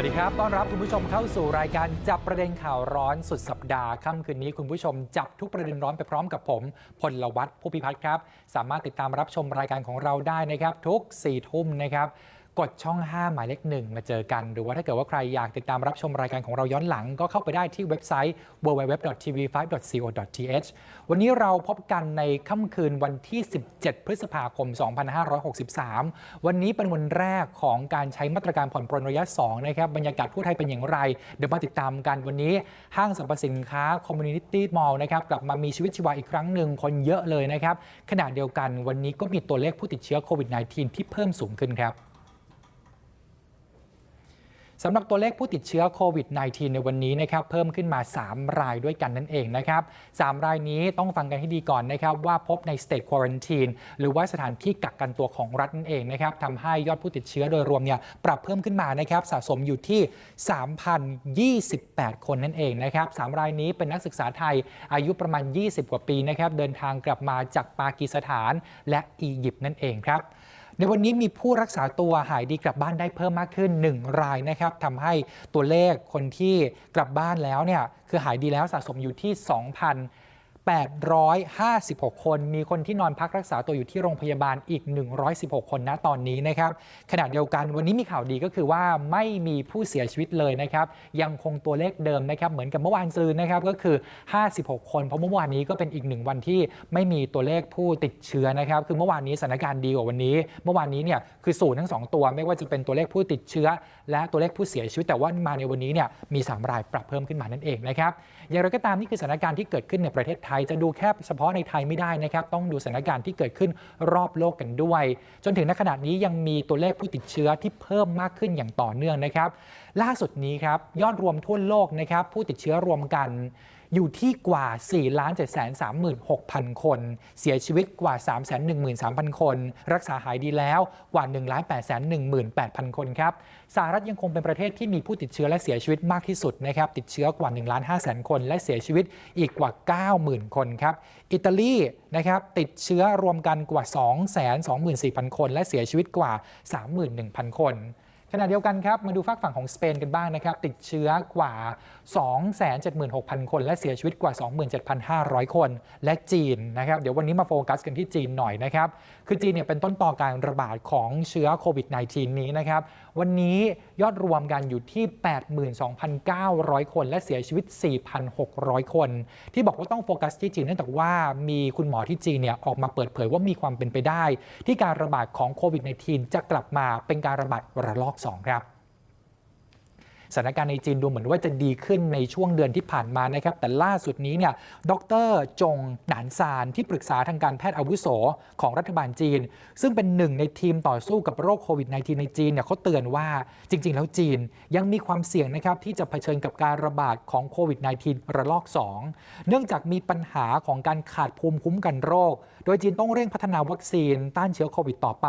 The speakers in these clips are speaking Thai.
สวัสดีครับ ต้อนรับคุณผู้ชมเข้าสู่รายการจับประเด็นข่าวร้อนสุดสัปดาห์ ค่ำคืนนี้คุณผู้ชมจับทุกประเด็นร้อนไปพร้อมกับผม พลวัตผู้พิพัฒน์ครับ สามารถติดตามรับชมรายการของเราได้นะครับ ทุก4ี่ทุ่มนะครับ กดช่อง 5 หมายเลขหนึ่งมาเจอกัน หรือว่าถ้าเกิดว่าใครอยากติดตามรับชมรายการของเราย้อนหลัง ก็เข้าไปได้ที่เว็บไซต์ www.tv5.co.th วันนี้เราพบกันในค่ำคืนวันที่ 17 พฤษภาคม 2563 วันนี้เป็นวันแรกของการใช้มาตรการผ่อนปรนระยะ 2 นะครับ บรรยากาศทั่วไทยเป็นอย่างไร เดี๋ยวมาติดตามกันวันนี้ ห้างสรรพสินค้า Community Mall นะครับกลับมามีชีวิตชีวาอีกครั้งหนึ่งคนเยอะเลยนะครับขณะเดียวกันวันนี้ก็มีตัวเลขผู้ติดเชื้อโควิด -19 ที่เพิ่มสูงขึ้นครับ สำหรับตัวเลขผู้ติดเชื้อโควิด -19 ในวันนี้นะครับเพิ่มขึ้นมา 3 รายด้วยกันนั่นเองนะครับ3รายนี้ต้องฟังกันให้ดีก่อนนะครับว่าพบใน state quarantine หรือว่าสถานที่กักกันตัวของรัฐนั่นเองนะครับทำให้ยอดผู้ติดเชื้อโดยรวมเนี่ยปรับเพิ่มขึ้นมานะครับสะสมอยู่ที่ 3,028 คนนั่นเองนะครับ3รายนี้เป็นนักศึกษาไทยอายุประมาณ 20 กว่าปีนะครับเดินทางกลับมาจากปากีสถานและอียิปต์นั่นเองครับ ในวันนี้มีผู้รักษาตัวหายดีกลับบ้านได้เพิ่มมากขึ้น 1 รายนะครับทำให้ตัวเลขคนที่กลับบ้านแล้วเนี่ยคือหายดีแล้วสะสมอยู่ที่ 856 คน มีคนที่นอนพักรักษาตัวอยู่ที่โรงพยาบาลอีก 116 คนณตอนนี้นะครับขณะเดียวกันวันนี้มีข่าวดีก็คือว่าไม่มีผู้เสียชีวิตเลยนะครับ ยังคงตัวเลขเดิมนะครับ เหมือนกับเมื่อวานซืนนะครับก็คือ 56 คน เพราะเมื่อวานนี้ก็เป็นอีกหนึ่งวันที่ไม่มีตัวเลขผู้ติดเชื้อนะครับ คือเมื่อวานนี้สถานการณ์ดีกว่าวันนี้ เมื่อวานนี้เนี่ยคือศูนย์ทั้งสองตัว ไม่ว่าจะเป็นตัวเลขผู้ติดเชื้อ และตัวเลขผู้เสียชีวิตแต่ว่ามาในวันนี้เนี่ยมี 3 รายปรับเพิ่มขึ้นมานั่นเองนะครับ อย่างไรก็ตามนี่คือสถานการณ์ที่เกิดขึ้นในประเทศไทย จะดูแค่เฉพาะในไทยไม่ได้นะครับ ต้องดูสถานการณ์ที่เกิดขึ้นรอบโลกกันด้วย จนถึงณขณะนี้ยังมีตัวเลขผู้ติดเชื้อที่เพิ่มมากขึ้นอย่างต่อเนื่องนะครับ ล่าสุดนี้ครับยอดรวมทั่วโลกนะครับผู้ติดเชื้อรวมกัน อยู่ที่กว่า 4 7 3 6 0 0 0 คน เสียชีวิตกว่า 3 1 3 0 0 0 คน รักษาหายดีแล้วกว่า 1 8 1 8 0 0 0 คนครับสหรัฐยังคงเป็นประเทศที่มีผู้ติดเชื้อและเสียชีวิตมากที่สุดนะครับติดเชื้อกว่า1 5 0 0 0 0คน และเสียชีวิตอีกกว่า 90,000 คนครับอิตาลีนะครับติดเชื้อรวมกันกว่า 224,000 คน และเสียชีวิตกว่า 31,000 คน ขณะเดียวกันครับ มาดูฝากฝั่งของสเปนกันบ้างนะครับ ติดเชื้อกว่า 276,000 คน และเสียชีวิตกว่า 27,500 คน และจีนนะครับ เดี๋ยววันนี้มาโฟกัสกันที่จีนหน่อยนะครับ คือจีนเนี่ยเป็นต้นต่อการระบาดของเชื้อโควิด -19 นี้นะครับ วันนี้ยอดรวมกันอยู่ที่ 82,900 คน และเสียชีวิต 4,600 คน ที่บอกว่าต้องโฟกัสที่จีนเนื่องจากว่ามีคุณหมอที่จีนเนี่ยออกมาเปิดเผยว่ามีความเป็นไปได้ ที่การระบาดของโควิด -19 จะกลับมาเป็นการระบาดระลอก 2 ครับ สถานการณ์ในจีนดูเหมือนว่าจะดีขึ้นในช่วงเดือนที่ผ่านมานะครับ แต่ล่าสุดนี้เนี่ย ดรจงหนานซานที่ปรึกษาทางการแพทย์อาวุโสของรัฐบาลจีน ซึ่งเป็นหนึ่งในทีมต่อสู้กับโรคโควิด -19 ในจีนเนี่ยเขาเตือนว่าจริง ๆ แล้วจีนยังมีความเสี่ยงนะครับที่จะเผชิญกับการระบาดของโควิด -19 ระลอก 2 เนื่องจากมีปัญหาของการขาดภูมิคุ้มกันโรค โดยจีนต้องเร่งพัฒนาวัคซีนต้านเชื้อโควิดต่อไป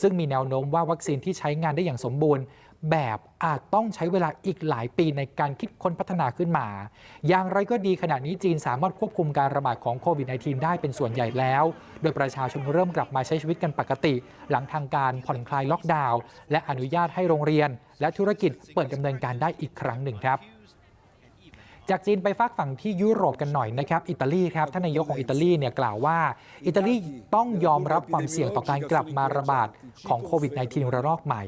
ซึ่งมีแนวโน้มว่าวัคซีนที่ใช้งานได้อย่างสมบูรณ์ แบบอาจต้องใช้เวลาอีกหลายปีในการคิดค้นพัฒนาขึ้นมา อย่างไรก็ดีขณะนี้จีนสามารถควบคุมการระบาดของโควิด -19 ได้เป็นส่วนใหญ่แล้ว โดยประชาชนเริ่มกลับมาใช้ชีวิตกันปกติ หลังทางการผ่อนคลายล็อกดาวน์และอนุญาตให้โรงเรียน และธุรกิจเปิดดำเนินการได้อีกครั้งหนึ่งครับ จากจีนไปฝากฝั่งที่ยุโรปกันหน่อยนะครับ อิตาลีครับท่านนายกของอิตาลีเนี่ยกล่าวว่า อิตาลีต้องยอมรับความเสี่ยงต่อการกลับมาระบาดของโควิด -19 ระลอกใหม่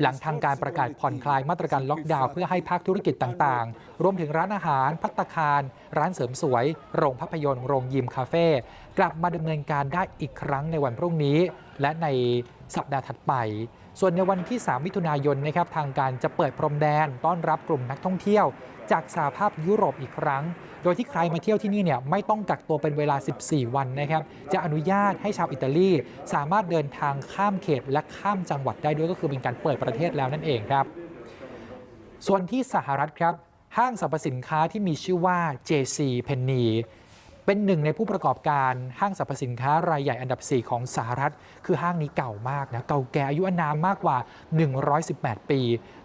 หลังทางการประกาศผ่อนคลายมาตรการล็อกดาวน์เพื่อให้ภาคธุรกิจต่างๆ รวมถึงร้านอาหาร พัตตาคาร ร้านเสริมสวย โรงภาพยนตร์ โรงยิมคาเฟ่กลับมาดำเนินการได้อีกครั้งในวันพรุ่งนี้ และในสัปดาห์ถัดไป ส่วนในวันที่ 3 มิถุนายนนะครับทางการจะเปิดพรมแดนต้อนรับกลุ่มนักท่องเที่ยว จากสหภาพยุโรปอีกครั้ง โดยที่ใครมาเที่ยวที่นี่เนี่ยไม่ต้องกักตัวเป็นเวลา 14 วันนะครับ จะอนุญาตให้ชาวอิตาลีสามารถเดินทางข้ามเขตและข้ามจังหวัดได้ด้วยก็คือเป็นการเปิดประเทศแล้วนั่นเองครับ ส่วนที่สหรัฐครับห้างสรรพสินค้าที่มีชื่อว่า JC Penney เป็นหนึ่งในผู้ประกอบการห้างสรรพสินค้ารายใหญ่อันดับ 4 ของสหรัฐ คือห้างนี้เก่ามากนะ เก่าแก่อายุอานามมากกว่า 118 ปี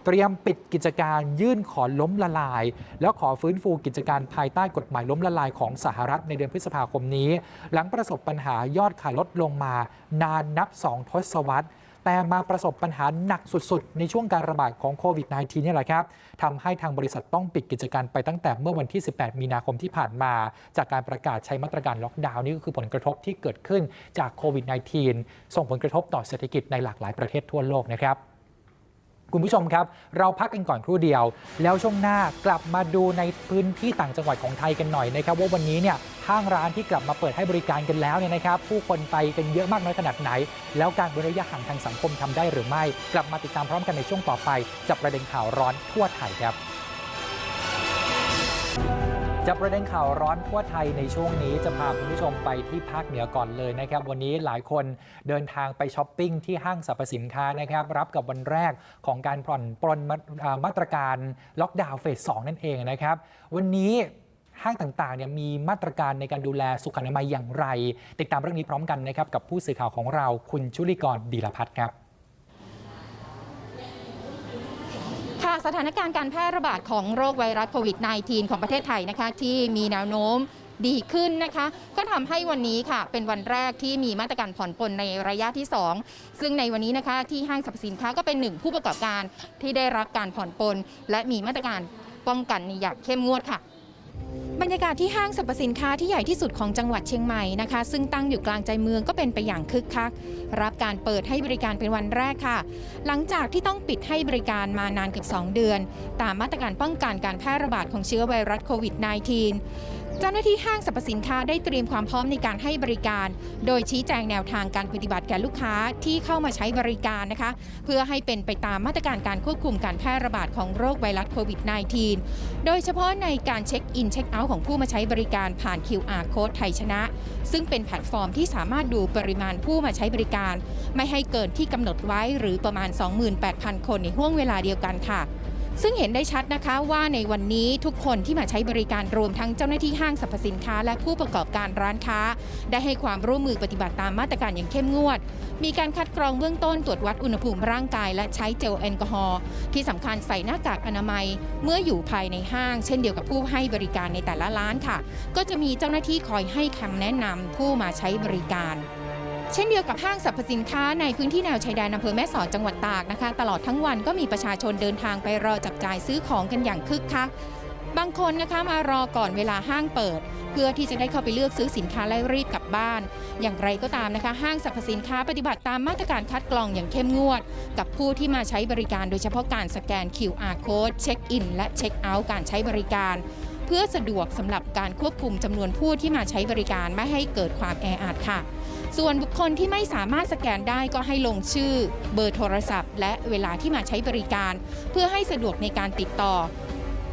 เตรียมปิดกิจการยื่นขอล้มละลาย แล้วขอฟื้นฟูกิจการภายใต้กฎหมายล้มละลายของสหรัฐในเดือนพฤษภาคมนี้ หลังประสบปัญหายอดขายลดลงมานานนับ 2 ทศวรรษ แต่มาประสบปัญหาหนักสุด ๆ ในช่วงการระบาดของโควิด -19 นี่แหละครับทำให้ทางบริษัทต้องปิดกิจการไปตั้งแต่เมื่อวันที่ 18 มีนาคมที่ผ่านมา จากการประกาศใช้มาตรการล็อกดาวน์นี่ก็คือผลกระทบที่เกิดขึ้นจากโควิด -19 ส่งผลกระทบต่อเศรษฐกิจในหลากหลายประเทศทั่วโลกนะครับ คุณผู้ชมครับ เราพักกันก่อนครู่เดียว แล้วช่วงหน้ากลับมาดูในพื้นที่ต่างจังหวัดของไทยกันหน่อยนะครับ ว่าวันนี้เนี่ยห้างร้านที่กลับมาเปิดให้บริการกันแล้วเนี่ยนะครับ ผู้คนไปกันเยอะมากน้อยขนาดไหน แล้วการเว้นระยะห่างทางสังคมทำได้หรือไม่ กลับมาติดตามพร้อมกันในช่วงต่อไปจับประเด็นข่าวร้อนทั่วไทยครับ จับประเด็นข่าวร้อนทั่วไทยในช่วงนี้จะพาคุณผู้ชมไปที่ภาคเหนือก่อนเลยนะครับ วันนี้หลายคนเดินทางไปช้อปปิ้งที่ห้างสรรพสินค้านะครับ รับกับวันแรกของการผ่อนปรนมาตรการล็อกดาวน์เฟส 2 นั่นเองนะครับ วันนี้ห้างต่างๆเนี่ยมีมาตรการในการดูแลสุขอนามัยอย่างไร ติดตามเรื่องนี้พร้อมกันนะครับกับผู้สื่อข่าวของเราคุณชุลิกรดีลพัฒน์ครับ สถานการณ์การแพร่ระบาดของโรคไวรัสโควิด -19 ของประเทศไทยนะคะที่มีแนวโน้มดีขึ้นนะคะ ก็ทำให้วันนี้ค่ะ เป็นวันแรกที่มีมาตรการผ่อนปลนในระยะที่ 2 ซึ่งในวันนี้นะคะที่ห้างสรรพสินค้าก็เป็นหนึ่งผู้ประกอบการที่ได้รับการผ่อนปลนและมีมาตรการป้องกันอย่างเข้มงวดค่ะ บรรยากาศที่ห้างสรรพสินค้าที่ใหญ่ที่สุดของจังหวัดเชียงใหม่นะคะ ซึ่งตั้งอยู่กลางใจเมืองก็เป็นไปอย่างคึกคัก รับการเปิดให้บริการเป็นวันแรกค่ะ หลังจากที่ต้องปิดให้บริการมานานเกือบ2 เดือน ตามมาตรการป้องกันการแพร่ระบาดของเชื้อไวรัสโควิด -19 เจ้าหน้าที่ห้างสรรพสินค้าได้เตรียมความพร้อมในการให้บริการ โดยชี้แจงแนวทางการปฏิบัติแก่ลูกค้าที่เข้ามาใช้บริการนะคะ เพื่อให้เป็นไปตามมาตรการการควบคุมการแพร่ระบาดของโรคไวรัสโควิด -19 โดยเฉพาะในการเช็คอินเช็คเอาท์ของผู้มาใช้บริการผ่าน QR Code ไทยชนะ ซึ่งเป็นแพลตฟอร์มที่สามารถดูปริมาณผู้มาใช้บริการ ไม่ให้เกินที่กำหนดไว้หรือประมาณ 28,000 คนในห่วงเวลาเดียวกันค่ะ ซึ่งเห็นได้ชัดนะคะว่าในวันนี้ทุกคนที่มาใช้บริการรวมทั้งเจ้าหน้าที่ห้างสรรพสินค้า และผู้ประกอบการร้านค้า ได้ให้ความร่วมมือปฏิบัติตามมาตรการอย่างเข้มงวด มีการคัดกรองเบื้องต้นตรวจวัดอุณหภูมิร่างกาย และใช้เจลแอลกอฮอล์ที่สำคัญใส่หน้ากากอนามัย เมื่ออยู่ภายในห้าง เช่นเดียวกับผู้ให้บริการในแต่ละร้านค่ะ ก็จะมีเจ้าหน้าที่คอยให้คำแนะนำผู้มาใช้บริการ เช่นเดียวกับห้างสรรพสินค้าในพื้นที่แนวชายแดนอำเภอแม่สอดจังหวัดตากนะคะ ตลอดทั้งวันก็มีประชาชนเดินทางไปรอจับจ่ายซื้อของกันอย่างคึกคักบางคนนะคะมารอก่อนเวลาห้างเปิด เพื่อที่จะได้เข้าไปเลือกซื้อสินค้าและรีบกลับบ้าน อย่างไรก็ตามนะคะ ห้างสรรพสินค้าปฏิบัติตามมาตรการคัดกรองอย่างเข้มงวด กับผู้ที่มาใช้บริการโดยเฉพาะการสแกน QR code เช็คอินและเช็คเอาท์การใช้บริการ เพื่อสะดวกสำหรับการควบคุมจำนวนผู้ที่มาใช้บริการไม่ให้เกิดความแออัดค่ะ ส่วนบุคคลที่ไม่สามารถสแกนได้ก็ให้ลงชื่อ เบอร์โทรศัพท์ และเวลาที่มาใช้บริการ เพื่อให้สะดวกในการติดต่อ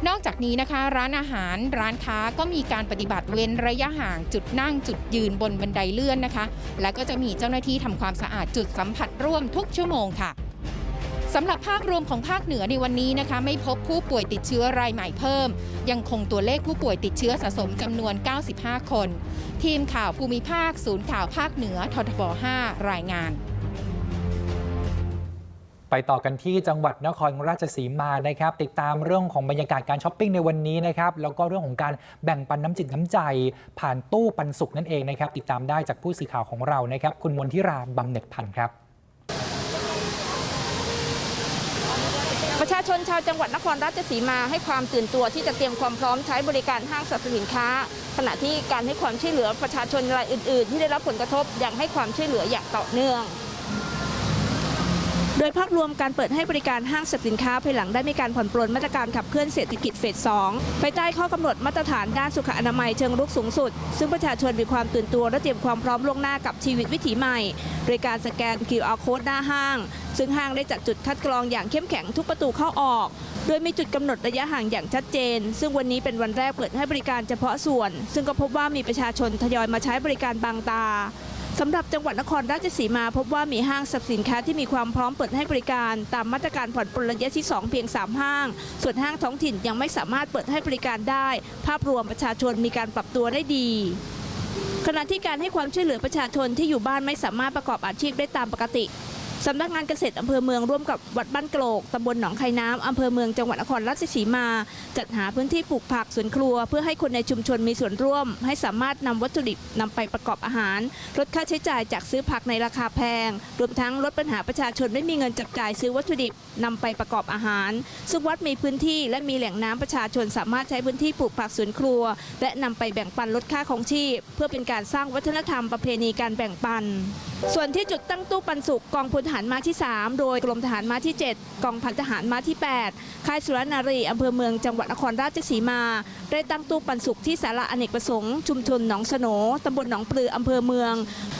นอกจากนี้นะคะ ร้านอาหารร้านค้าก็มีการปฏิบัติเว้นระยะห่างจุดนั่งจุดยืนบนบันไดเลื่อนนะคะ และก็จะมีเจ้าหน้าที่ทำความสะอาดจุดสัมผัสร่วมทุกชั่วโมงค่ะ สำหรับภาพรวมของภาคเหนือในวันนี้นะคะ ไม่พบผู้ป่วยติดเชื้อรายใหม่เพิ่ม ยังคงตัวเลขผู้ป่วยติดเชื้อสะสมจำนวน 95 คน ทีมข่าวภูมิภาค ศูนย์ข่าวภาคเหนือททบ5รายงาน ไปต่อกันที่จังหวัดนครราชสีมานะครับ ติดตามเรื่องของบรรยากาศการช้อปปิ้งในวันนี้นะครับ แล้วก็เรื่องของการแบ่งปันน้ำจิตน้ำใจ ผ่านตู้ปันสุขนั่นเองนะครับ ติดตามได้จากผู้สื่อข่าวของเรานะครับ คุณมนทิราบำเหน็จพันธ์ครับ ประชาชนชาวจังหวัดนครราชสีมาให้ความตื่นตัวที่จะเตรียมความพร้อมใช้บริการห้างสรรพสินค้า ขณะที่การให้ความช่วยเหลือประชาชนรายอื่น ๆ ที่ได้รับผลกระทบยังให้ความช่วยเหลืออย่างต่อเนื่อง โดยภาพรวมการเปิดให้บริการห้างสรรพสินค้าภายหลังได้มีการผ่อนปลนมาตรการขับเคลื่อนเศรษฐกิจเฟส2ภายใต้ข้อกำหนดมาตรฐานด้านสุขอนามัยเชิงรุกสูงสุด ซึ่งประชาชนมีความตื่นตัวและเตรียมความพร้อมล่วงหน้ากับชีวิตวิถีใหม่ โดยการสแกน QR code หน้าห้าง ซึ่งห้างได้จัดจุดคัดกรองอย่างเข้มแข็งทุกประตูเข้าออก โดยมีจุดกำหนดระยะห่างอย่างชัดเจน ซึ่งวันนี้เป็นวันแรกเปิดให้บริการเฉพาะส่วน ซึ่งก็พบว่ามีประชาชนทยอยมาใช้บริการบางตา สำหรับจังหวัดนครราชสีมาพบว่ามีห้างสรรพสินค้าที่มีความพร้อมเปิดให้บริการ ตามมาตรการผ่อนปลนระยะที่ 2 เพียง 3 ห้าง ส่วนห้างท้องถิ่นยังไม่สามารถเปิดให้บริการได้ ภาพรวมประชาชนมีการปรับตัวได้ดีขณะที่การให้ความช่วยเหลือประชาชนที่อยู่บ้านไม่สามารถประกอบอาชีพได้ตามปกติ สำนักงานเกษตรอำเภอเมืองร่วมกับวัดบ้านโกรกตำบลหนองไข่น้ำอำเภอเมืองจังหวัดนครราชสีมา จัดหาพื้นที่ปลูกผักสวนครัว เพื่อให้คนในชุมชนมีส่วนร่วม ให้สามารถนำวัตถุดิบนำไปประกอบอาหาร ลดค่าใช้จ่ายจากซื้อผักในราคาแพง รวมทั้งลดปัญหาประชาชนไม่มีเงินจับจ่ายซื้อวัตถุดิบนำไปประกอบอาหาร ซึ่งวัดมีพื้นที่และมีแหล่งน้ำประชาชนสามารถใช้พื้นที่ปลูกผักสวนครัว และนำไปแบ่งปันลดค่าของชีพ เพื่อเป็นการสร้างวัฒนธรรมประเพณีการแบ่งปัน ส่วนที่จุดตั้งตู้ปันสุกกองพลทหารม้าที่ 3 โดยกรมทหารม้าที่ 7 กองพันทหารม้าที่ 8 ค่ายสุรนารีอำเภอเมืองจังหวัดนครราชสีมา ได้ตั้งตู้ปันสุกที่สาระอเนกประสงค์ ชุมชนหนองสโนตำบลหนองปลืออำเภอเมือง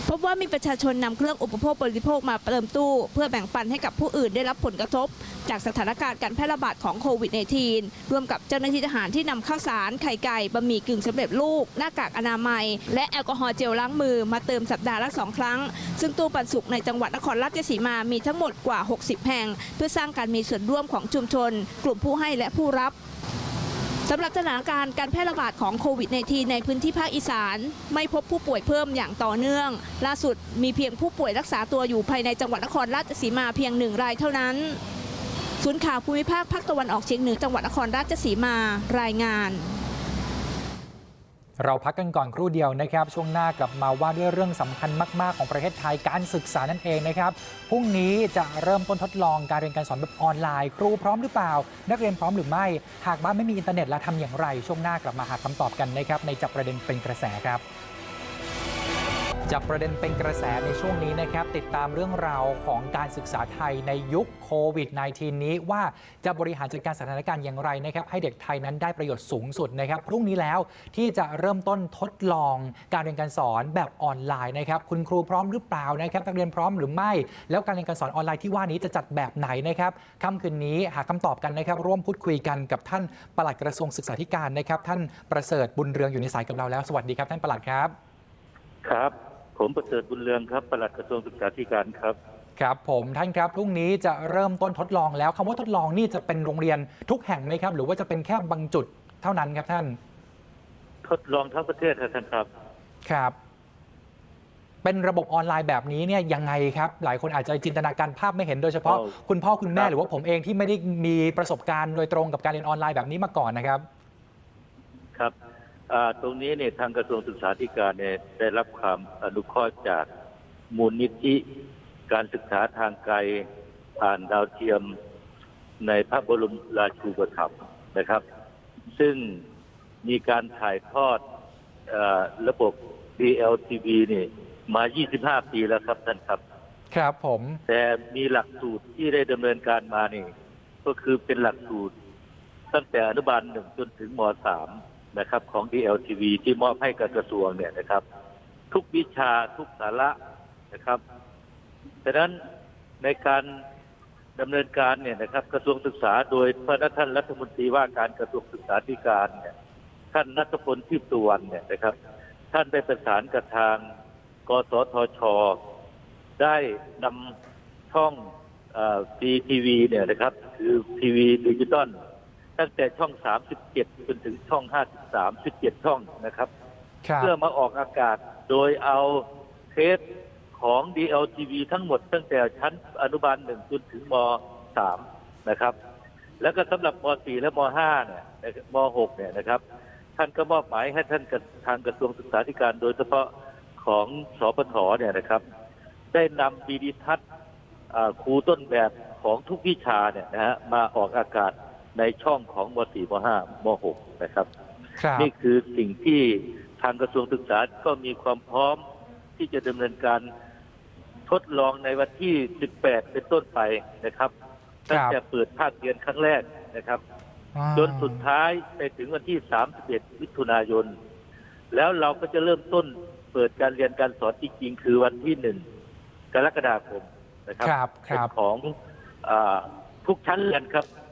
พบว่ามีประชาชนนำเครื่องอุปโภคบริโภคมาเติมตู้ เพื่อแบ่งปันให้กับผู้อื่นได้รับผลกระทบ จากสถานการณ์การแพร่ระบาดของโควิด -19 ร่วมกับเจ้าหน้าที่ทหารที่นำข้าวสารไข่ไก่บะหมี่กึ่งสำเร็จรูปหน้ากากอนามัย และแอลกอฮอล์เจลล้างมือมาเติมสัปดาห์ละสองครั้ง ซึ่งตู้ปันสุกในจังหวัดนครราชสีมามีทั้งหมดกว่า 60 แห่ง เพื่อสร้างการมีส่วนร่วมของชุมชน กลุ่มผู้ให้และผู้รับสำหรับสถานการณ์การแพร่ระบาดของโควิด -19 ในพื้นที่ภาคอีสาน ไม่พบผู้ป่วยเพิ่มอย่างต่อเนื่อง ล่าสุดมีเพียงผู้ป่วยรักษาตัวอยู่ภายในจังหวัดนครราชสีมาเพียงหนึ่งรายเท่านั้น ศูนย์ข่าวภูมิภาคภาคตะวันออกเฉียงเหนือจังหวัดนครราชสีมารายงาน เราพักกันก่อนครู่เดียวนะครับ ช่วงหน้ากลับมาว่าด้วยเรื่องสำคัญมาก ๆ ของประเทศไทยการศึกษานั่นเองนะครับพรุ่งนี้จะเริ่มต้นทดลองการเรียนการสอนแบบออนไลน์ ครูพร้อมหรือเปล่า นักเรียนพร้อมหรือไม่ หากบ้านไม่มีอินเทอร์เน็ตแล้วทำอย่างไร ช่วงหน้ากลับมาหาคำตอบกันนะครับในจับประเด็นเป็นกระแสครับ จับประเด็นเป็นกระแสในช่วงนี้นะครับ ติดตามเรื่องราวของการศึกษาไทยในยุคโควิด -19 นี้ว่าจะบริหารจัดการสถานการณ์อย่างไรนะครับ ให้เด็กไทยนั้นได้ประโยชน์สูงสุดนะครับ พรุ่งนี้แล้วที่จะเริ่มต้นทดลองการเรียนการสอนแบบออนไลน์นะครับ คุณครูพร้อมหรือเปล่านะครับนักเรียนพร้อมหรือไม่ แล้วการเรียนการสอนออนไลน์ที่ว่านี้จะจัดแบบไหนนะครับค่ำคืนนี้หาคำตอบกันนะครับ ร่วมพูดคุยกันกับท่านปลัดกระทรวงศึกษาธิการนะครับ ท่านประเสริฐบุญเรืองอยู่ในสายกับเราแล้วสวัสดีครับท่านปลัดครับครับ ผมประเสริฐบุญเรืองครับปลัดกระทรวงศึกษาธิการครับ ครับผมท่านครับพรุ่งนี้จะเริ่มต้นทดลองแล้วคำว่าทดลองนี่จะเป็นโรงเรียนทุกแห่งไหมครับ หรือว่าจะเป็นแค่บางจุดเท่านั้นครับท่าน ทดลองทั้งประเทศครับท่านครับ ครับ เป็นระบบออนไลน์แบบนี้เนี่ยยังไงครับ หลายคนอาจจะจินตนาการภาพไม่เห็นโดยเฉพาะ เอาคุณพ่อคุณแม่ครับ หรือว่าผมเองที่ไม่ได้มีประสบการณ์โดยตรงกับการเรียนออนไลน์แบบนี้มาก่อนนะครับ ครับ อ่าตรงนี้เนี่ยทางกระทรวงศึกษาธิการเนี่ยได้รับความอนุเคราะห์จากมูลนิธิการศึกษาทางไกลผ่านดาวเทียมในพระบรมราชูปถัมภ์นะครับ ซึ่งมีการถ่ายทอดเออระบบ DLTV นี่มา 25 ปีแล้วครับท่านครับ ครับผม แต่มีหลักสูตรที่ได้ดำเนินการมานี่ ก็คือเป็นหลักสูตรตั้งแต่อนุบาลหนึ่งจนถึงมสาม นะครับของ DLTV ที่มอบให้กับกระทรวงเนี่ยนะครับ ทุกวิชาทุกสาระนะครับดังนั้นในการดำเนินการเนี่ยนะครับกระทรวงศึกษาโดยพระท่านรัฐมนตรีว่าการกระทรวงศึกษาธิการเนี่ยท่านนัทพลทิพย์สุวรรณเนี่ยนะครับ ท่านได้ประสานกับทางกสทช ได้นำช่องฟีทีวีเนี่ยนะครับ คือทีวีดิจิตอล ตั้งแต่ช่อง 37 จนถึงช่อง 53 17 ช่องนะครับ ครับ เพื่อมาออกอากาศโดยเอาเทปของ DLTV ทั้งหมดตั้งแต่ชั้นอนุบาลหนึ่งจนถึงมสามนะครับ แล้วก็สำหรับมสี่และมห้าเนี่ยนะครับมหกเนี่ยนะครับ ท่านก็มอบหมายให้ท่านกับทางกระทรวงศึกษาธิการโดยเฉพาะของสปทเนี่ยนะครับ ได้นำวีดิทัศน์อ่าครูต้นแบบของทุกวิชาเนี่ยนะฮะมาออกอากาศ ในช่องของมสี่มห้ามหกนะครับ ครับนี่คือสิ่งที่ทางกระทรวงศึกษาก็มีความพร้อมที่จะดำเนินการทดลองในวันที่ 18 เป็นต้นไปนะครับครับตั้งแต่เปิดภาคเรียนครั้งแรกนะครับ อ่าจนสุดท้ายไปถึงวันที่ 31 มิถุนายน แล้วเราก็จะเริ่มต้นเปิดการเรียนการสอนจริงๆ คือวันที่ 1 กรกฎาคมนะครัครับคเป็นรับ ของอาทุกชั้นเรียนครับอืม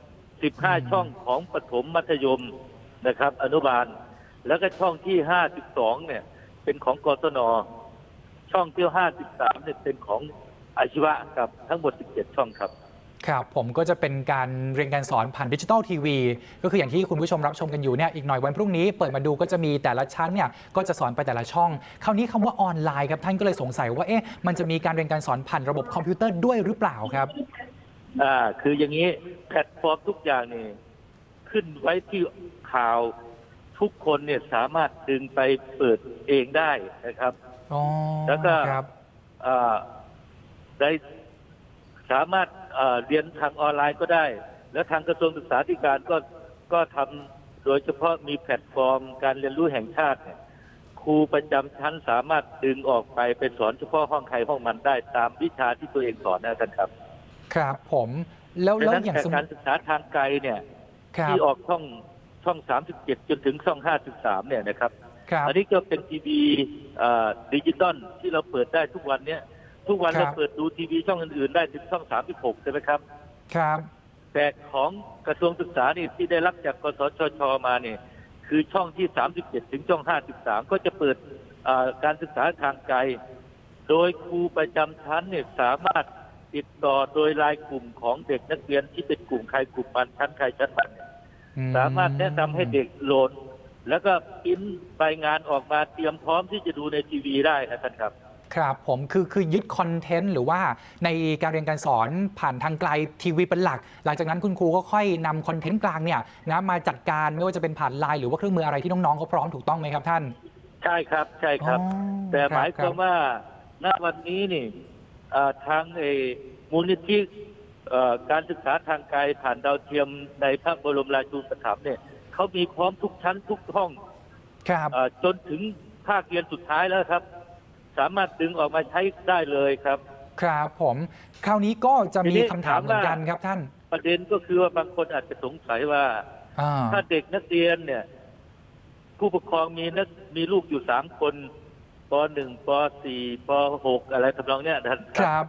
15 ช่องของปฐมมัธยมนะครับ อนุบาล แล้วก็ช่องที่ 52 เนี่ย เป็นของกศน ช่องที่ 53 เนี่ยเป็นของอาชีวะครับทั้งหมด 17 ช่องครับครับผมก็จะเป็นการเรียนการสอนผ่านดิจิตอลทีวีก็คืออย่างที่คุณผู้ชมรับชมกันอยู่เนี่ยอีกหน่อยวันพรุ่งนี้เปิดมาดูก็จะมีแต่ละชั้นเนี่ยก็จะสอนไปแต่ละช่อง คราวนี้คำว่าออนไลน์ครับท่านก็เลยสงสัยว่าเอ๊ะมันจะมีการเรียนการสอนผ่านระบบคอมพิวเตอร์ด้วยหรือเปล่าครับ อ่า คืออย่างนี้แพลตฟอร์มทุกอย่างนี่ขึ้นไว้ที่ข่าวทุกคนเนี่ยสามารถดึงไปเปิดเองได้นะครับ อ๋อแล้วก็ครับอ่าได้สามารถอ่าเรียนทางออนไลน์ก็ได้ แล้วทางกระทรวงศึกษาธิการก็ก็ทำโดยเฉพาะมีแพลตฟอร์มการเรียนรู้แห่งชาติเนี่ยครูประจำชั้นสามารถดึงออกไปไปสอนเฉพาะห้องใครห้องมันได้ตามวิชาที่ตัวเองสอนนะท่านครับ ครับผมแล้วดังแล้วนั้นอย่างแต่สมมการติศึกษาทางไกลเนี่ยครับที่ออกช่องช่อง 37 จนถึงช่อง 53 เนี่ยนะครับ ครับ อันนี้ก็เป็นทีวีดิจิตอลที่เราเปิดได้ทุกวันเนี้ยทุกวันครับ เราเปิดดูทีวีช่องอื่นๆได้ถึงช่อง 36 ใช่ไหมครับ ครับแต่ของกระทรวงศึกษานี่ที่ได้รับจากกสชชมาเนี่ยคือช่องที่ 37 ถึงช่อง 53 ก็จะเปิดอ่าการศึกษาทางไกล โดยครูประจำชั้นเนี่ยสามารถ ติดต่อโดยรายกลุ่มของเด็กนักเรียนที่เป็นกลุ่มใครกลุ่มมันชั้นใครชั้นมันเนี่ยอืสามารถแนะนำให้เด็กโหลด แล้วก็พิมพ์ใบงานออกมาเตรียมพร้อมที่จะดูในทีวีได้นะท่านครับ ครับผมคือคือยึดคอนเทนต์หรือว่าในการเรียนการสอนผ่านทางไกลทีวีเป็นหลัก หลังจากนั้นคุณครูก็ค่อยนำคอนเทนต์กลางเนี่ยนะมาจัดการไม่ว่าจะเป็นผ่านไลน์หรือว่าเครื่องมืออะไรที่น้องๆเขาพร้อมถูกต้องไหมครับท่าน ใช่ครับใช่ครับอ๋อแต่หมายความรับว่าณวันนี้นี่อ่า ทางเออมูลนิธิเอ่อการศึกษาทางไกลผ่านดาวเทียมในพระบรมราชูปถัมภ์เนี่ยเขามีพร้อมทุกชั้นทุกห้องครับเออจนถึงภาคเรียนสุดท้ายแล้วครับ สามารถดึงออกมาใช้ได้เลยครับ ครับผมคราวนี้ก็จะมีทีนี้คำถามเหมือนกันถามว่าครับท่าน ประเด็นก็คือว่าบางคนอาจจะสงสัยว่าอ่าถ้าเด็กนักเรียนเนี่ย ผู้ปกครองมีนักมีลูกอยู่สามคนป หนึ่งปสี่ปหกอะไรทำนองเนี้ยท่านครับ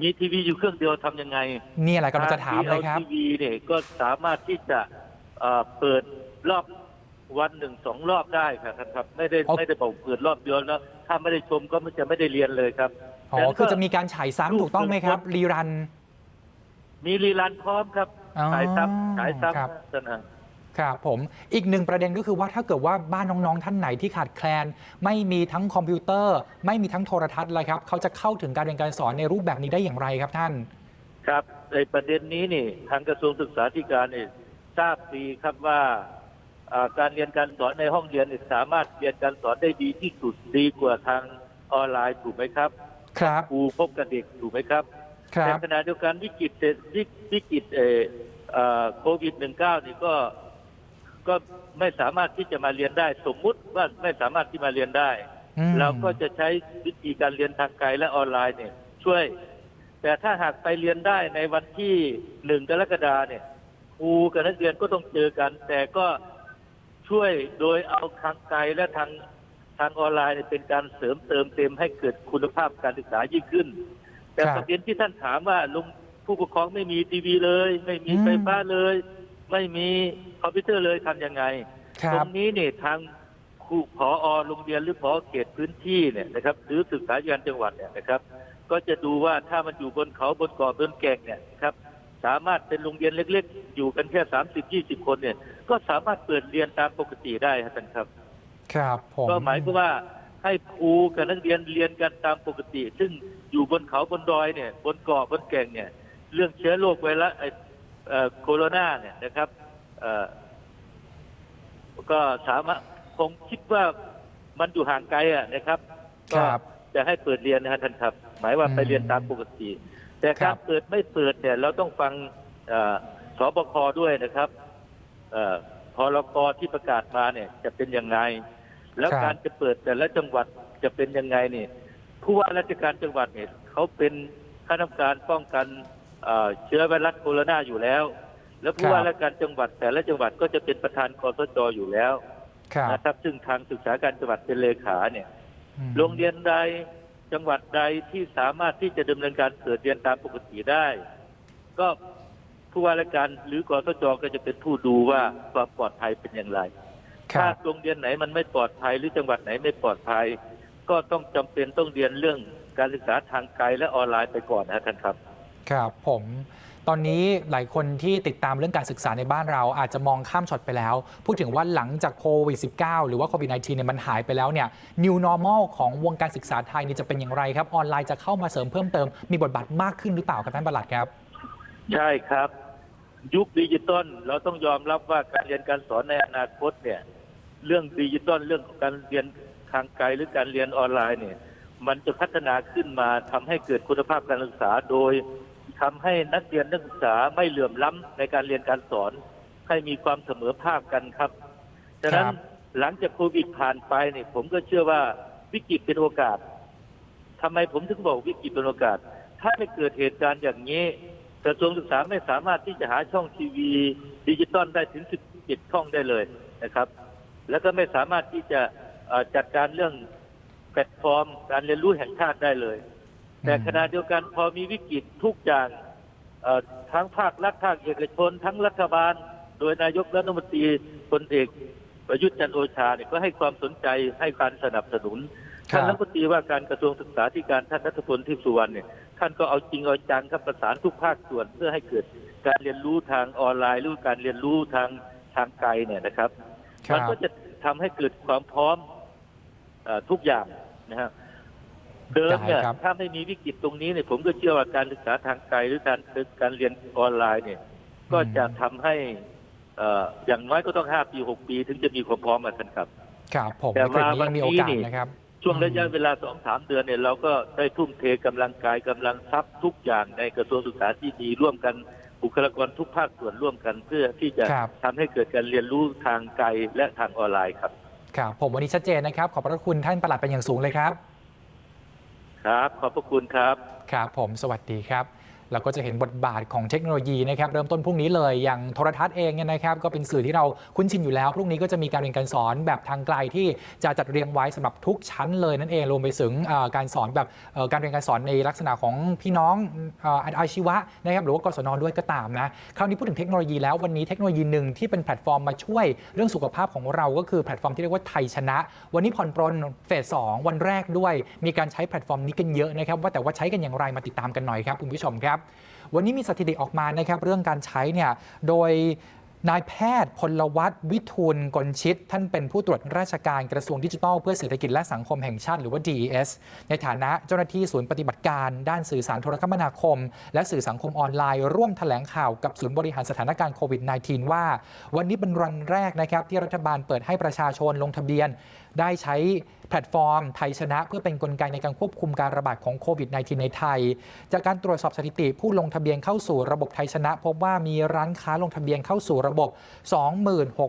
มีทีวีอยู่เครื่องเดียวทำยังไงนี่อะไรกำลังจะถามเลยครับ ทีวีเนี่ยก็สามารถที่จะเอ่อเปิดรอบวันหนึ่งสองรอบได้ครับท่านครับ ไม่ได้อ๋อ ไม่ได้บอกเปิดรอบเดียวแล้วถ้าไม่ได้ชมก็ไม่จะไม่ได้เรียนเลยครับอ๋อคือจะมีการฉายซ้ำถูกต้องไหมครับ รีรัน มีรีลันพร้อมครับอ๋อฉายซ้ำฉายครับซ้ำท่านฮะ ครับผมอีกหนึ่งประเด็นก็คือว่าถ้าเกิดว่าบ้านน้องๆท่านไหนที่ขาดแคลน ไม่มีทั้งคอมพิวเตอร์ ไม่มีทั้งโทรทัศน์เลยครับเขาจะเข้าถึงการเรียนการสอนในรูปแบบนี้ได้อย่างไรครับท่าน ครับในประเด็นนี้นี่ทางกระทรวงศึกษาธิการเนี่ยทราบดีครับว่าอ่าการเรียนการสอนในห้องเรียนเนี่ยสามารถเรียนการสอนได้ดีที่สุดดีกว่าทางออนไลน์ถูกไหมครับ ครับครูพบกับเด็กถูกไหมครับครัในบขณะเดียวกันวิกฤตเศรษฐวิกวิกฤตเอ่อเอ่อโควิด -19 นี่ก็ ก็ไม่สามารถที่จะมาเรียนได้ สมมุติว่าไม่สามารถที่มาเรียนได้ อืมเราก็จะใช้วิธีการเรียนทางไกลและออนไลน์เนี่ย ช่วย แต่ถ้าหากไปเรียนได้ในวันที่หนึ่งกรกฎาเนี่ยครูกับนักเรียนก็ต้องเจอกัน แต่ก็ช่วยโดยเอาทางไกลและทางทางออนไลน์เนี่ยเป็นการเสริมเติมเต็มให้เกิดคุณภาพการศึกษายิ่งขึ้น แต่ครับประเด็นที่ท่านถามว่าลุงผู้ปกครองไม่มีทีวีเลย ไม่มีอืม ไฟฟ้าเลย ไม่มีคอมพิวเตอร์เลยทำยังไงครัตรบ งนี้เนี่ยทางครูผอโรงเรียนหรือผอเขตพื้นที่เนี่ยนะครับหรือศึกษาธิการจังหวัดเนี่ยนะครับ ก็จะดูว่าถ้ามันอยู่บนเขาบนเกาะบนแก่งเนี่ยนะครับสามารถเป็นโรงเรียนเล็ก ๆ อยู่กันแค่สามสิบยี่สิบคนเนี่ย ก็สามารถเปิดเรียนตามปกติได้ครับท่านครับ ครับผมก็หมายความว่าให้ครูกับนักเรียนเรียนกันตามปกติ ซึ่งอยู่บนเขาบนดอยเนี่ย บนเกาะบนแก่งเนี่ย เรื่องเชื้อโรคไวรัสไอ้เอ่อ โคโรนาเนี่ยนะครับเอ่อก็สามารถคงคิดว่ามันอยู่ห่างไกลอะนะครับคก็รับจะให้เปิดเรียนนะฮะท่านครับ หมายว่าไปเรียนตามปกติ แต่ครัการบเปิดไม่เปิดเนี่ย เราต้องฟังเอ่อสบคด้วยนะครับเอ่อพรกที่ประกาศมาเนี่ยจะเป็นยังไง แล้วครับการจะเปิดแต่ละจังหวัดจะเป็นยังไงเนี่ยผู้ว่าราชการจังหวัดเนี่ยเขาเป็นคณะกรรมการป้องกัน เอ่อเชื้อไวรัสโคโรนาอยู่แล้ว แล้วผู้ว่าราชการจังหวัดแต่ละจังหวัดก็จะเป็นประธานกสจอยู่แล้วครับนะครับ ซึ่งทางศึกษาการจังหวัดเป็นเลขาเนี่ยอืมโรงเรียนใดจังหวัดใดที่สามารถที่จะดำเนินการเปิดเรียนตามปกติได้ ก็ผู้ว่าราชการหรือกสจก็จะเป็นผู้ดูว่าความปลอดภัยเป็นอย่างไรครัถ้าบโรงเรียนไหนมันไม่ปลอดภัยหรือจังหวัดไหนไม่ปลอดภัย ก็ต้องจำเป็นต้องเรียนเรื่องการศึกษาทางไกลและออนไลน์ไปก่อนนะท่านครับ ครับผมตอนนี้หลายคนที่ติดตามเรื่องการศึกษาในบ้านเราอาจจะมองข้ามช็อตไปแล้ว พูดถึงว่าหลังจากโควิด -19 หรือว่าโควิด -19 เนี่ยมันหายไปแล้วเนี่ย new normal ของวงการศึกษาไทยนี่จะเป็นอย่างไรครับ ออนไลน์จะเข้ามาเสริมเพิ่มเติม มีบทบาทมากขึ้นหรือเปล่าครับท่านประหลัดครับ ใช่ครับ ยุคดิจิตอลเราต้องยอมรับว่าการเรียนการสอนในอนาคตเนี่ยเรื่องดิจิตอลเรื่องของการเรียนทางไกลหรือการเรียนออนไลน์เนี่ยมันจะพัฒนาขึ้นมาทำให้เกิดคุณภาพการศึกษาโดย ทำให้นักเรียนนักศึกษาไม่เหลื่อมล้ำในการเรียนการสอน ให้มีความเสมอภาคกันครับฉะนั้นครับหลังจากโควิดผ่านไปเนี่ยผมก็เชื่อว่าวิกฤตเป็นโอกาสทำไมผมถึงบอกวิกฤตเป็นโอกาส ถ้าไม่เกิดเหตุการณ์อย่างนี้กระทรวงศึกษาไม่สามารถที่จะหาช่องทีวี ดิจิตอลได้ถึง 17 ช่องได้เลยนะครับ แล้วก็ไม่สามารถที่จะเอ่อจัดการเรื่องแพลตฟอร์ม การเรียนรู้แห่งชาติได้เลย แต่ขณะเดียวกันพอมีวิกฤตทุกอย่างเอ่อทั้งภาครัฐภาคเอกชน ทั้งรัฐบาล โดยนายกรัฐมนตรีพลเอกประยุทธ์จันทร์โอชาเนี่ยก็ให้ความสนใจให้การสนับสนุนครับท่านรัฐมนตรีว่าการกระทรวงศึกษาธิการท่านรัฐพลทิพย์สุวรรณเนี่ยท่านก็เอาจริงเอาจังครับประสานทุกภาคส่วนเพื่อให้เกิดการเรียนรู้ทางออนไลน์หรือการเรียนรู้ทางทางไกลเนี่ยนะครับครัมันบก็จะทำให้เกิดความพร้อมเออทุกอย่างนะครับ เดิมเนี่ยได้ครับ ถ้าไม่มีวิกฤตตรงนี้เนี่ยผมก็เชื่อว่าการศึกษาทางไกลหรือการการเรียนออนไลน์เนี่ย ก็จะทำให้เอ่ออย่างน้อยก็ต้องห้าปีหกปี ถึงจะมีความพร้อมมาท่านครับ ครับผมแต่วิกฤตนี้ว่ายังมีโอกาสวันนี้นี่นะครับ ช่วงระยะเวลาสองสามเดือนเนี่ยเราก็ได้ทุ่มเทกำลังกายกำลังทรัพย์ทุกอย่างในกระทรวงศึกษาที่ดีร่วมกันบุคลากรทุกภาคส่วนร่วมกันเพื่อที่จะครับ ทำให้เกิดการเรียนรู้ทางไกลและทางออนไลน์ครับ ครับผมวันนี้ชัดเจนนะครับ ขอบพระคุณท่านประหลัดเป็นอย่างสูงเลยครับ ครับ ขอบพระคุณครับ ครับผมสวัสดีครับ เราก็จะเห็นบทบาทของเทคโนโลยีนะครับเริ่มต้นพรุ่งนี้เลยอย่างโทรทัศน์เองเนี่ยนะครับก็เป็นสื่อที่เราคุ้นชินอยู่แล้ว พรุ่งนี้ก็จะมีการเรียนการสอนแบบทางไกลที่จะจัดเรียงไว้สำหรับทุกชั้นเลยนั่นเองรวมไปถึงการสอนแบบการเรียนการสอนในลักษณะของพี่น้องอาชีวะนะครับหรือว่ากศนด้วยก็ตามนะคราวนี้พูดถึงเทคโนโลยีแล้ววันนี้เทคโนโลยีหนึ่งที่เป็นแพลตฟอร์มมาช่วยเรื่องสุขภาพของเราก็คือแพลตฟอร์มที่เรียกว่าไทยชนะ วันนี้ผ่อนปรนเฟสสองวันแรกด้วย มีการใช้แพลตฟอร์มนี้กันเยอะนะครับว่าแต่ว่าใช้กันอย่างไรมาติดตามกันหน่อยครับคุณผู้ชมครับวันนี้มีสถิติออกมานะครับเรื่องการใช้เนี่ยโดยนายแพทย์พลวัตวิทูลกลชิต ท่านเป็นผู้ตรวจราชการกระทรวงดิจิทัล เพื่อเศรษฐกิจและสังคมแห่งชาติหรือว่า DES ในฐานะเจ้าหน้าที่ศูนย์ปฏิบัติการ ด้านสื่อสารโทรคมนาคม และสื่อสังคมออนไลน์ ร่วมแถลงข่าวกับศูนย์บริหารสถานการณ์โควิด -19 ว่า วันนี้เป็นวันแรกนะครับที่รัฐบาลเปิดให้ประชาชนลงทะเบียน ได้ใช้แพลตฟอร์มไทยชนะ เพื่อเป็นนกลไกในการควบคุมการระบาดของโควิด -19 ในไทย จากการตรวจสอบสถิติผู้ลงทะเบียนเข้าสู่ระบบไทยชนะ พบว่ามีร้านค้าลงทะเบียนเข้าสู่ระบบ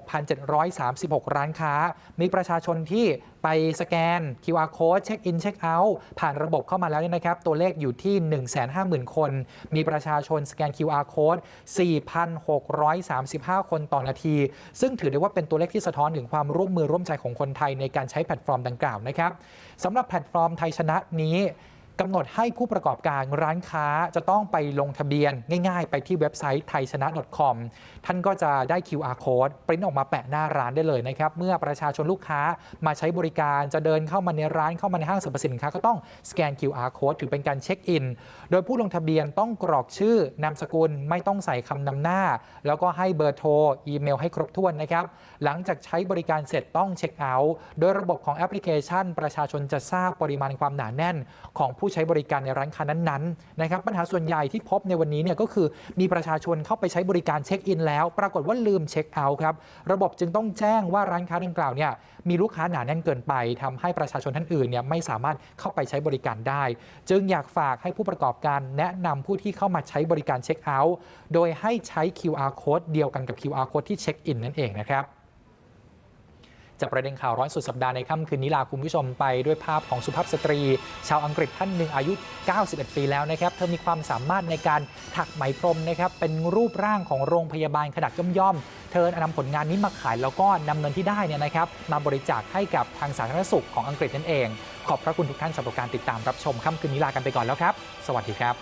26,736 ร้านค้า มีประชาชนที่ไปสแกน QR code เช็คอินเช็คเอาท์ผ่านระบบเข้ามาแล้วเนี่ยนะครับ ตัวเลขอยู่ที่ 150,000 คน มีประชาชนสแกน QR code 4,635 คนต่อนาที ซึ่งถือได้ว่าเป็นตัวเลขที่สะท้อนถึงความร่วมมือร่วมใจของคนไทยในการใช้แพลตฟอร์มดังกล่าวนะครับสำหรับแพลตฟอร์มไทยชนะนี้ กำหนดให้ผู้ประกอบการร้านค้าจะต้องไปลงทะเบียนง่ายๆ ไปที่เว็บไซต์ไทยชนะ .com ท่านก็จะได้ QR code ปริ้นออกมาแปะหน้าร้านได้เลยนะครับ เมื่อประชาชนลูกค้ามาใช้บริการจะเดินเข้ามาในร้านเข้ามาในห้างสรรพสินค้าก็ต้องสแกน QR code ถือเป็นการเช็คอิน โดยผู้ลงทะเบียนต้องกรอกชื่อนามสกุลไม่ต้องใส่คำนำหน้า แล้วก็ให้เบอร์โทรอีเมลให้ครบถ้วนนะครับหลังจากใช้บริการเสร็จต้องเช็คเอาท์โดยระบบของแอปพลิเคชัน ประชาชนจะทราบปริมาณความหนาแน่นของผู้ใช้บริการในร้านค้านั้นๆนะครับปัญหาส่วนใหญ่ที่พบในวันนี้เนี่ยก็คือมีประชาชนเข้าไปใช้บริการเช็คอินแล้ว ปรากฏว่าลืมเช็คเอาท์ครับระบบจึงต้องแจ้งว่าร้านค้าดังกล่าวเนี่ยมีลูกค้าหนาแน่นเกินไปทำให้ประชาชนท่านอื่นเนี่ยไม่สามารถเข้าไปใช้บริการได้ จึงอยากฝากให้ผู้ประกอบการแนะนำผู้ที่เข้ามาใช้บริการเช็คเอาท์โดยให้ใช้ QR code เดียวกันกับ QR code ที่เช็คอินนั่นเองนะครับ จากประเด็นข่าวร้อนสุดสัปดาห์ในค่ำคืนนี้ลาคุณผู้ชมไปด้วยภาพของสุภาพสตรี ชาวอังกฤษท่านหนึ่งอายุ 91 ปีแล้วนะครับ เธอมีความสามารถในการถักไหมพรมนะครับ เป็นรูปร่างของโรงพยาบาลขนาดย่อมๆ เธอนำผลงานนี้มาขายแล้วก็นำเงินที่ได้เนี่ยนะครับมาบริจาคให้กับทางสาธารณสุขของอังกฤษนั่นเอง ขอบพระคุณทุกท่านสำหรับการติดตามรับชมค่ำคืนนี้ลากันไปก่อนแล้วครับ สวัสดีครับ